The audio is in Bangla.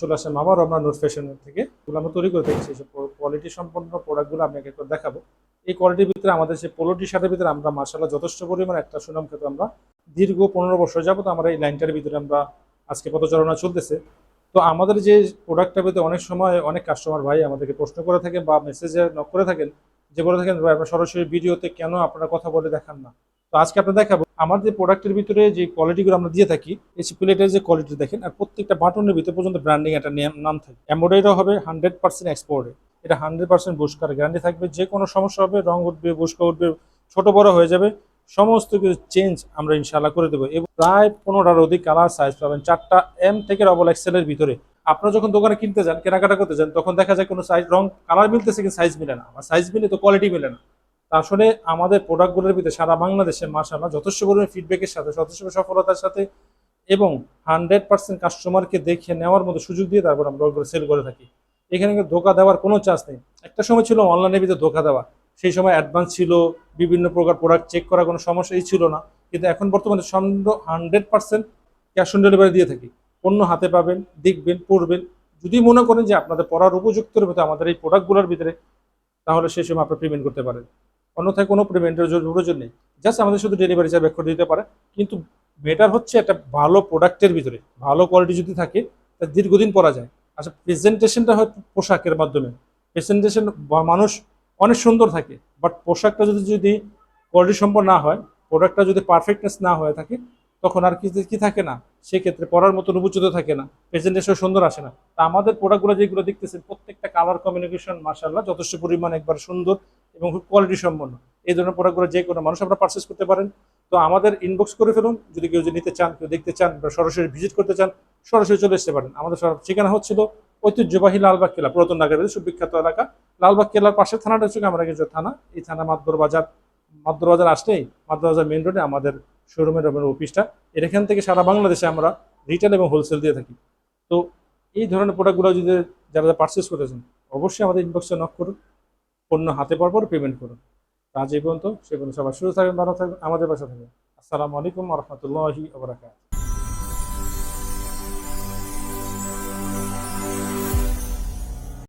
চলে আসলাম আবারও আমরা নোট ফ্যাশনের থেকে। এগুলো আমরা তৈরি করে থাকি সেসব কোয়ালিটি সম্পন্ন প্রোডাক্টগুলো আমি একে করে দেখাবো। এই কোয়ালিটির ভিতরে আমাদের সেই পোলো টি শার্টের ভিতরে আমরা মার্শাল্লাহ যথেষ্ট পরিমাণে একটা সুনাম খেতে আমরা দীর্ঘ পনেরো বছর যাবত আমরা এই লাইনটার ভিতরে আমরা আজকে পদচারণা চলতেছে। তো আমাদের যে প্রোডাক্টটার ভিতরে অনেক সময় অনেক কাস্টমার ভাই আমাদেরকে প্রশ্ন করে থাকেন বা মেসেজে নক করে থাকেন যে বলে থাকেন আপনার সরাসরি ভিডিওতে কেন আপনারা কথা বলে দেখান না? তো আজকে আপনার দেখাবো আমার যে প্রোডাক্টের ভিতরে যে কোয়ালিটিগুলো আমরা দিয়ে থাকি, এই প্লেটের যে কোয়ালিটি দেখেন, আর প্রত্যেকটা বাটনের ভিতরে পর্যন্ত ব্র্যান্ডিং একটা নাম- থাকে। এমব্রয়ডারিও হবে হান্ড্রেড পার্সেন্ট এক্সপোর্টে এটা হান্ড্রেড পার্সেন্ট বুস্কার গ্যারান্টি থাকবে, যে কোনো সমস্যা হবে, রং উঠবে বুস্কা উঠবে, ছোট বড় হয়ে যাবে, সমস্ত কিছু চেঞ্জ আমরা ইনশাল্লাহ করে দেবো। এবং প্রায় পনেরোটার অধিক কালার সাইজ পাবেন, চারটা এম থেকে ডবল এক্সেলের ভিতরে। আপনারা যখন দোকানে কিনতে যান, কেনাকাটা করতে যান, তখন দেখা যায় কোনো সাইজ রং কালার মিলতেছে কিন্তু সাইজ মিলে না। আমার সাইজ মিলে তো কোয়ালিটি মিলে না। আসলে আমাদের প্রোডাক্টগুলোর ভিতরে সারা বাংলাদেশে মাসাল্লাহ যথেষ্ট পরিমাণে ফিডব্যাকের সাথে, যথেষ্ট সফলতার সাথে এবং হান্ড্রেড পার্সেন্ট কাস্টমারকে দেখে নেওয়ার মতো সুযোগ দিয়ে তারপর আমরা ওগুলো সেল করে থাকি। এখানে কিন্তু ধোকা দেওয়ার কোনো চান্স নেই। একটা সময় ছিল অনলাইনের ভিতরে ধোকা দেওয়া। সেই সময় অ্যাডভান্স ছিল, বিভিন্ন প্রকার প্রোডাক্ট চেক করার কোনো সমস্যাই ছিল না। কিন্তু এখন বর্তমানে hundred percent cash on delivery দিয়ে থাকি। পণ্য হাতে পাবেন, দেখবেন, পড়বেন। যদি মনে করেন যে আপনাদের পড়ার উপযুক্তের মতো আমাদের এই প্রোডাক্টগুলোর ভিতরে, তাহলে সেই সময় আপনার পেমেন্ট করতে পারেন। অন্যথায় কোনো পেমেন্টের প্রয়োজন নেই। জাস্ট আমাদের শুধু ডেলিভারি চার্জ ব্যাক দিতে পারে। কিন্তু বেটার হচ্ছে একটা ভালো প্রোডাক্টের ভিতরে, ভালো কোয়ালিটি যদি থাকে, তা দীর্ঘদিন পরা যায়। আচ্ছা প্রেজেন্টেশনটা হয় পোশাকের মাধ্যমে। প্রেজেন্টেশন মানুষ অনেক সুন্দর থাকে বাট পোশাকটা যদি যদি কোয়ালিটি সম্পন্ন না হয় প্রোডাক্টটা যদি পারফেক্টনেস না হয়ে থাকে, তখন আর কিছু কি থাকে না? সেক্ষেত্রে পড়ার মতো উপযুক্ত থাকে না। প্রেজেন্টেশন সুন্দর আসে না। তা আমাদের প্রোডাক্টগুলো যেগুলো দেখতেছেন, প্রত্যেকটা কালার কমিউনিকেশন মার্শাল্লাহ যথেষ্ট পরিমাণ একবার সুন্দর এবং খুব কোয়ালিটি সম্পন্ন। এই ধরনের প্রোডাক্টগুলো যে কোনো মানুষ আপনারা পারচেস করতে পারেন। তো আমাদের ইনবক্স করে ফেলুন। যদি কেউ যদি নিতে চান, কেউ দেখতে চান বা সরাসরি ভিজিট করতে চান, সরাসরি চলে আসতে পারেন। আমাদের ঠিকানা হচ্ছিল ঐতিহ্যবাহী লালবাগ কেলা পুরাতন ঢাকার সুবিখ্যাত এলাকা। লালবাগ কেলার পাশের থানাটা হচ্ছে কামরাগঞ্জ থানা। এই থানা মাদবর বাজার মাদবর বাজার আসলেই মাদবর বাজার মেন রোডে আমাদের শোরুমের অফিসটা এর এখান থেকে সারা বাংলাদেশে আমরা রিটেল এবং হোলসেল দিয়ে থাকি। তো এই ধরনের প্রোডাক্টগুলো যদি যারা পারচেস করেছেন অবশ্যই আমাদের ইনবক্সে নক করুন। পণ্য হাতে পাওয়ার পর পেমেন্ট করুন। আজ এই পর্যন্ত। সে পর্যন্ত সবাই সুস্থ থাকবেন ভালো থাকবেন আমাদের পাশে থাকবেন আসসালামু আলাইকুম রহমতুল্লাহি আবরাকাত